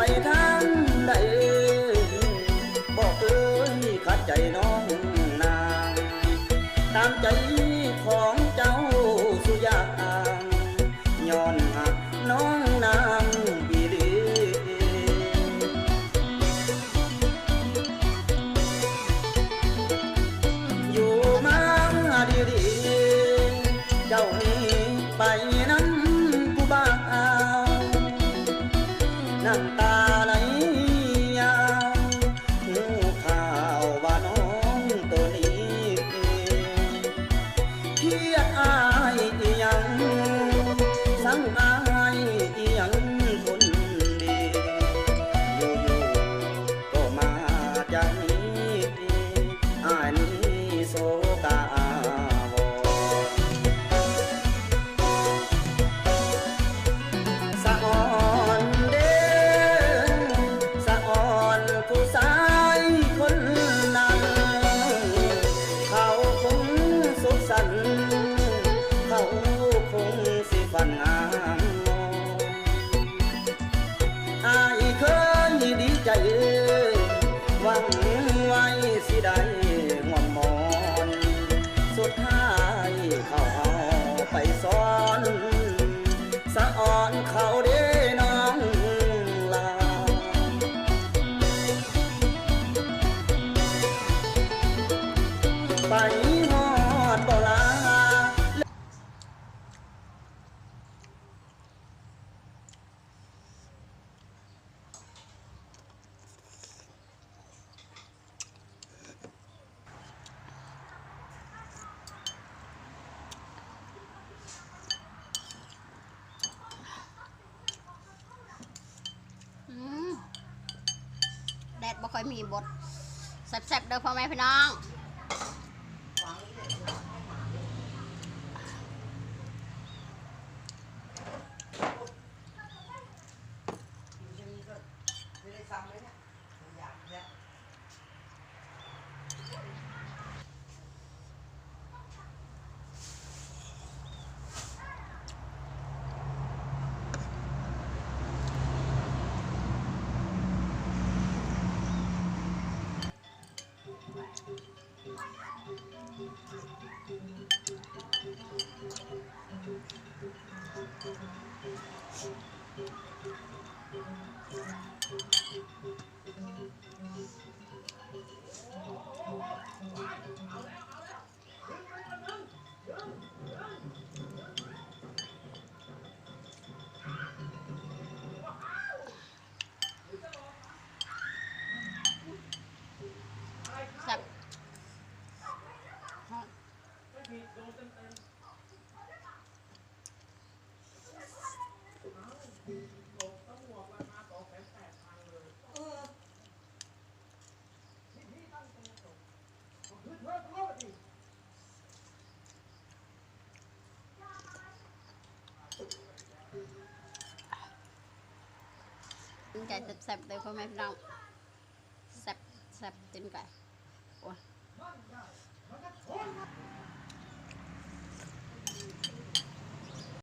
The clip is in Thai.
ไปทางใดบอกเอ้ยขัดใจน้องนางตามใจของเจ้าสุยางย้อนหักน้องนางบีดีอยู่มาดีดีเจ้านี้ไปนั้นกูบ้า Nanta อาย อยมีบทแซ่บๆเด้อพ่อแม่พี่น้อง กินไก่แซบๆเลยพ่อแม่พี่น้องแซ่บแซ่บกินไก่โอ้